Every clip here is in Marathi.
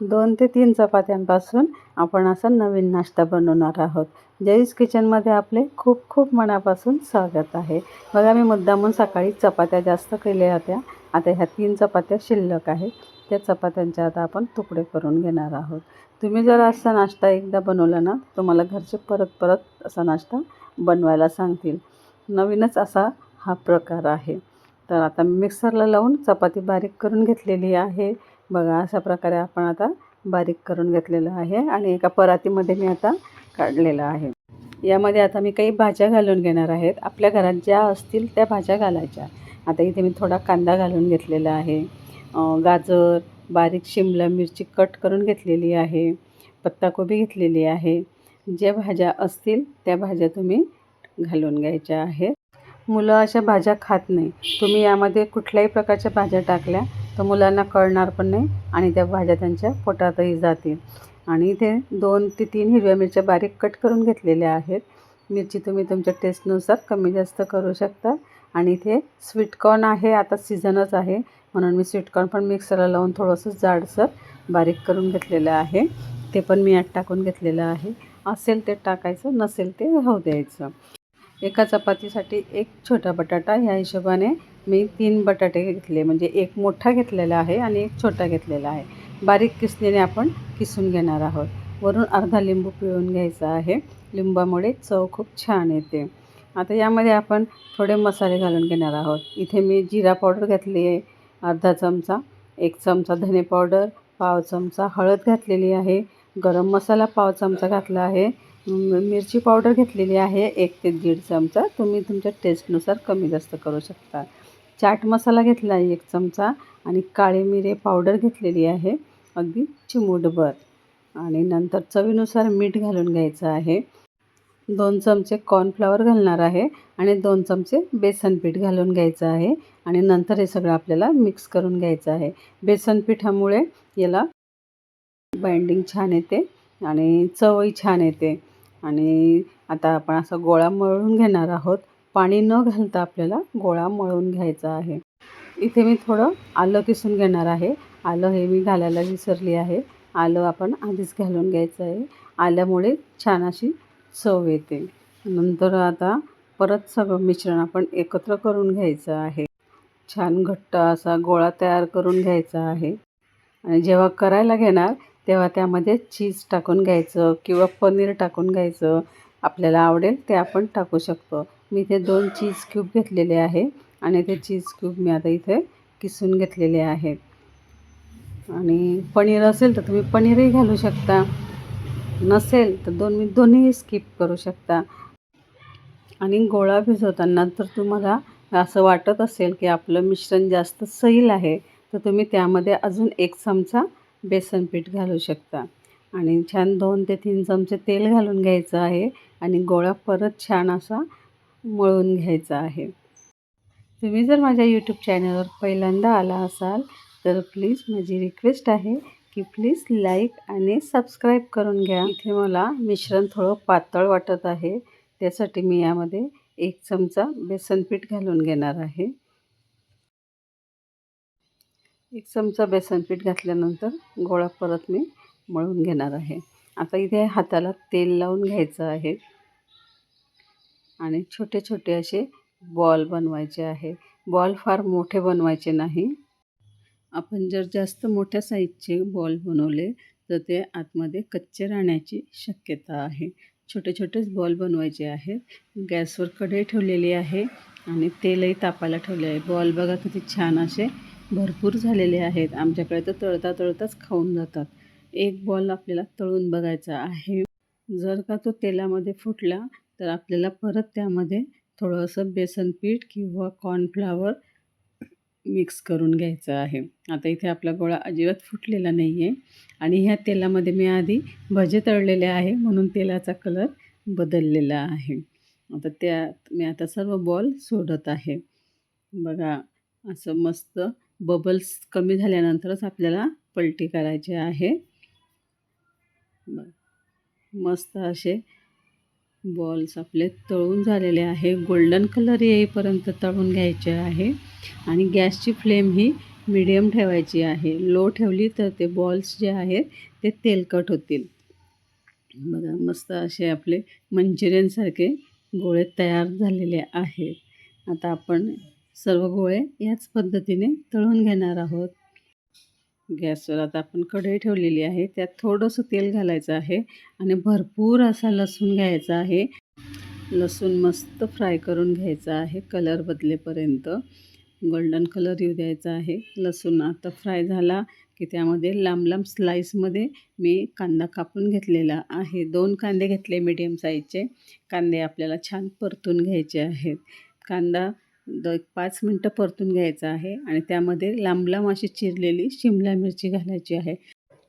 दोन ते तीन चपात्यांपासून आपण असा नवीन नाश्ता बनवणार आहोत. जयीस किचनमध्ये आपले खूप खूप मनापासून स्वागत आहे. बघा मी मुद्दामून सकाळी चपात्या जास्त केल्या होत्या. आता ह्या तीन चपात्या शिल्लक आहेत. त्या चपात्यांचे आता आपण तुकडे करून घेणार आहोत. तुम्ही जर असा नाश्ता एकदा बनवला ना तुम्हाला घरचे परत परत असा नाश्ता बनवायला सांगतील. नवीनच असा हा प्रकार आहे. तर आता मिक्सरला लावून चपाती बारीक करून घेतलेली आहे. बघा अशा प्रकारे आपण आता बारीक करून घेतलेलं आहे आणि एका परातीमध्ये मी आता काढलेलं आहे. यामध्ये आता मी काही भाज्या घालून घेणार आहेत. आपल्या घरात ज्या असतील त्या भाज्या घालायच्या. आता इथे मी थोडा कांदा घालून घेतलेला आहे. गाजर बारीक शिमला मिरची कट करून घेतलेली आहे. पत्ताकोबी घेतलेली आहे. ज्या भाज्या असतील त्या भाज्या तुम्ही घालून घ्यायच्या आहेत. मुलं अशा भाज्या खात नाही. तुम्ही यामध्ये कुठल्याही प्रकारच्या भाज्या टाकल्या तर मुलांना कळणार पण नाही आणि त्या भाज्या त्यांच्या पोटातही जातील. आणि इथे दोन ते तीन हिरव्या मिरच्या बारीक कट करून घेतलेल्या आहेत. मिरची तुम्ही तुमच्या टेस्टनुसार कमी जास्त करू शकता. आणि इथे स्वीटकॉर्न आहे आता सीझनच आहे. म्हणून मी स्वीटकॉर्न पण मिक्सरला लावून थोडंसं जाडसर बारीक करून घेतलेलं आहे. ते पण मी आत टाकून घेतलेलं आहे. असेल ते टाकायचं नसेल ते राहू द्यायचं. एका चपातीसाठी एक छोटा बटाटा. ह्या हिशोबाने मी तीन बटाटे घेतले. म्हणजे एक मोठा घेतलेला आहे आणि एक छोटा घेतलेला आहे. बारीक किसणीने आपण किसून घेणार आहोत. वरून अर्धा लिंबू पिळून घ्यायचा आहे. लिंबामुळे चव खूप छान येते. आता यामध्ये आपण थोडे मसाले घालून घेणार आहोत. इथे मी जिरा पावडर घातली आहे. अर्धा चमचा एक चमचा धने पावडर पाव चमचा हळद घातलेली आहे. गरम मसाला पाव चमचा घातला आहे. मिरची पावडर घेतलेली आहे एक ते दीड चमचा. तुम्ही तुमच्या टेस्टनुसार कमी जास्त करू शकता. चाट मसाला घेतला आहे एक चमचा आणि काळी मिरे पावडर घेतलेली आहे अगदी चिमूटभर. आणि नंतर चवीनुसार मीठ घालून घ्यायचं आहे. दोन चमचे कॉर्नफ्लॉवर घालणार आहे आणि दोन चमचे बेसन पीठ घालून घ्यायचं आहे. आणि नंतर हे सगळं आपल्याला मिक्स करून घ्यायचं आहे. बेसन पिठामुळे याला बाइंडिंग छान येते आणि चवही छान येते. आणि आता आपण असा गोळा मळून घेणार आहोत. पाणी न घालता आपल्याला गोळा मळून घ्यायचा आहे. इथे मी थोडं आलं किसून घेणार आहे. आलं हे मी घालायला विसरली आहे. आलं आपण आधीच घालून घ्यायचं आहे. आल्यामुळे छान अशी चव येते. नंतर आता परत सगळं मिश्रण आपण एकत्र करून घ्यायचं आहे. छान घट्ट असा गोळा तयार करून घ्यायचा आहे. आणि जेव्हा करायला घेणार तेव्हा त्यामध्ये चीज टाकून घ्यायचं किंवा पनीर टाकून घ्यायचं. आपल्याला आवडेल ते आपण टाकू शकतो. मी इथे दोन चीज क्यूब घेतलेले आहे आणि ते चीज क्यूब मी आता इथे किसून घेतलेले आहेत आणि पनीर असेल तर तुम्ही पनीरही घालू शकता. नसेल तर दोन मी दोन्हीही स्किप करू शकता. आणि गोळा भिजवताना तर तुम्हाला असं वाटत असेल की आपलं मिश्रण जास्त सैल आहे तर तुम्ही त्यामध्ये अजून एक चमचा बेसन पीठ घालू शकता. आणि छान दोन ते तीन चमचे तेल घालून घ्यायचं आहे आणि गोळा परत छान असा मळून घ्यायचा आहे. तुम्ही जर माझ्या यूट्यूब चॅनलवर पहिल्यांदा आला असाल तर प्लीज माझी रिक्वेस्ट आहे की प्लीज लाईक आणि सबस्क्राईब करून घ्या. इथे मला मिश्रण थोडं पातळ वाटत आहे त्यासाठी मी यामध्ये एक चमचा बेसन पीठ घालून घेणार आहे. एक चमचा बेसन पीठ घातल्यानंतर गोळा परत मी मळून घेणार आहे. आता इथे हाताला तेल लावून घ्यायचं आहे. आणि छोटे छोटे असे बॉल बनवायचे आहे. बॉल फार मोठे बनवायचे नाही. आपण जर जास्त मोठ्या साईजचे बॉल बनवले तर ते आतमध्ये कच्चे राहण्याची शक्यता आहे. छोटे छोटेच बॉल बनवायचे आहेत. गॅसवर कढई ठेवलेली आहे आणि तेलही तापायला ठेवले आहे. बॉल बघा किती छान असे भरपूर झालेले आहेत. आमच्याकडे तर तळता तळताच खाऊन जातात. एक बॉल आपल्याला तळून बघायचा आहे. जर का तो तेलामध्ये फुटला तर आपल्याला परत त्यामध्ये थोडंसं बेसन पीठ किंवा कॉर्नफ्लावर मिक्स करून घ्यायचं आहे. आता इथे आपला गोळा अजिबात फुटलेला नाही आहे आणि ह्या तेलामध्ये मी आधी भजे तळलेले आहे म्हणून तेलाचा कलर बदललेला आहे. आता त्यात मी आता सर्व बॉल सोडत आहे. बघा असं मस्त बबल्स कमी झाल्यानंतरच आपल्याला पलटी करायची आहे. मस्त असे बॉल्स आपले तळून झालेले आहे. गोल्डन कलर येईपर्यंत तळून घ्यायचे आहे. आणि गॅसची फ्लेम ही मीडियम ठेवायची आहे. लो ठेवली तर ते बॉल्स जे आहेत ते तेलकट होतील. बघा मस्त असे आपले मंचुरियनसारखे गोळे तयार झालेले आहेत. आता आपण सर्व गोळे याच पद्धतीने तळून घेणार आहोत. गॅसवर आता आपण कढई ठेवलेली आहे. त्यात थोडंसं तेल घालायचं आहे आणि भरपूर असा लसूण घ्यायचा आहे. लसूण मस्त फ्राय करून घ्यायचा आहे कलर बदलेपर्यंत. गोल्डन कलर येऊ द्यायचा आहे. लसूण आता फ्राय झाला की त्यामध्ये लांब लांब स्लाईसमध्ये मी कांदा कापून घेतलेला आहे. दोन कांदे घेतले मीडियम साईजचे. कांदे आपल्याला छान परतून घ्यायचे आहेत. कांदा द एक पाच मिनटं परतून घ्यायचं आहे आणि त्यामध्ये लांब लांब अशी चिरलेली शिमला मिरची घालायची आहे.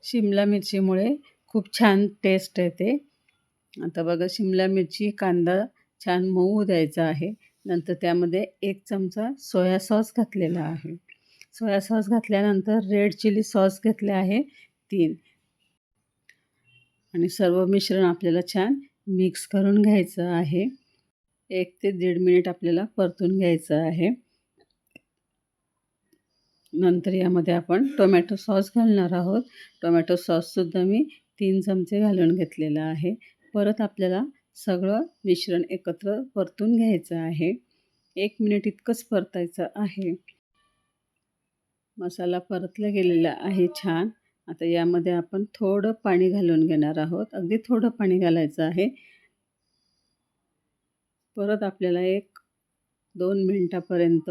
शिमला मिरचीमुळे खूप छान टेस्ट येते. आता बघा शिमला मिरची कांदा छान मऊ द्यायचा आहे. नंतर त्यामध्ये एक चमचा सोया सॉस घातलेला आहे. सोया सॉस घातल्यानंतर रेड चिली सॉस घेतले आहे तीन. आणि सर्व मिश्रण आपल्याला छान मिक्स करून घ्यायचं आहे. एक ते दीड मिनिट आपल्याला परतून घ्यायचं आहे. नंतर यामध्ये आपण टोमॅटो सॉस घालणार आहोत. टोमॅटो सॉससुद्धा मी तीन चमचे घालून घेतलेला आहे. परत आपल्याला सगळं मिश्रण एकत्र परतून घ्यायचं आहे. एक मिनिट इतकंच परतायचं आहे. मसाला परतला गेलेला आहे छान. आता यामध्ये आपण थोडं पाणी घालून घेणार आहोत. अगदी थोडं पाणी घालायचं आहे. परत आपल्याला एक दोन मिनटापर्यंत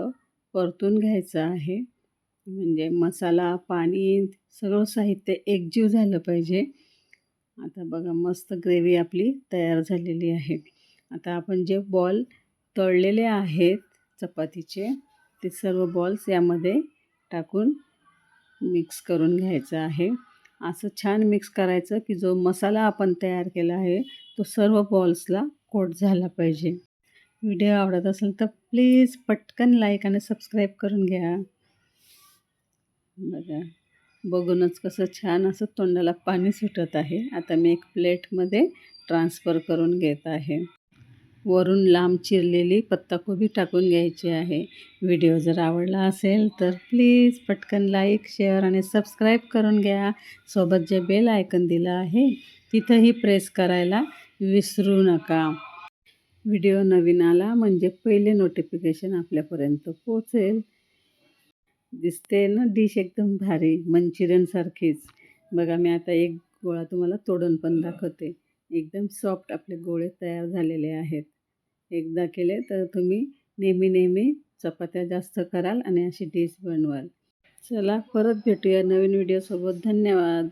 परतून घ्यायचं आहे. म्हणजे मसाला पाणी सगळं साहित्य एकजीव झालं पाहिजे. आता बघा मस्त ग्रेव्ही आपली तयार झालेली आहे. आता आपण जे बॉल तळलेले आहेत चपातीचे ते सर्व बॉल्स यामध्ये टाकून मिक्स करून घ्यायचं आहे. असं छान मिक्स करायचं की जो मसाला आपण तयार केला आहे तो सर्व बॉल्सला कोट झाला पाहिजे. व्हिडिओ आवडत असेल तर प्लीज पटकन लाईक आणि सबस्क्राईब करून घ्या. बघा बघूनच कसं छान असं तोंडाला पाणी सुटत आहे. आता मी एक प्लेटमध्ये ट्रान्सफर करून घेत आहे. वरून लांब चिरलेली पत्ताकोबी टाकून घ्यायची आहे. व्हिडिओ जर आवडला असेल तर प्लीज पटकन लाईक शेअर आणि सबस्क्राईब करून घ्या. सोबत जे बेल आयकन दिलं आहे तिथंही प्रेस करायला विसरू नका. व्हिडिओ नवीन आला म्हणजे पहिले नोटिफिकेशन आपल्यापर्यंत पोचेल दिसते ना डिश एकदम भारी मंचुरियनसारखीच बघा मी आता एक गोळा तुम्हाला तोडून पण दाखवते. एकदम सॉफ्ट आपले गोळे तयार झालेले आहेत. एकदा केले तर तुम्ही नेहमी नेहमी चपात्या जास्त कराल आणि अशी डिश बनवाल. चला परत भेटूया नवीन व्हिडिओसोबत धन्यवाद.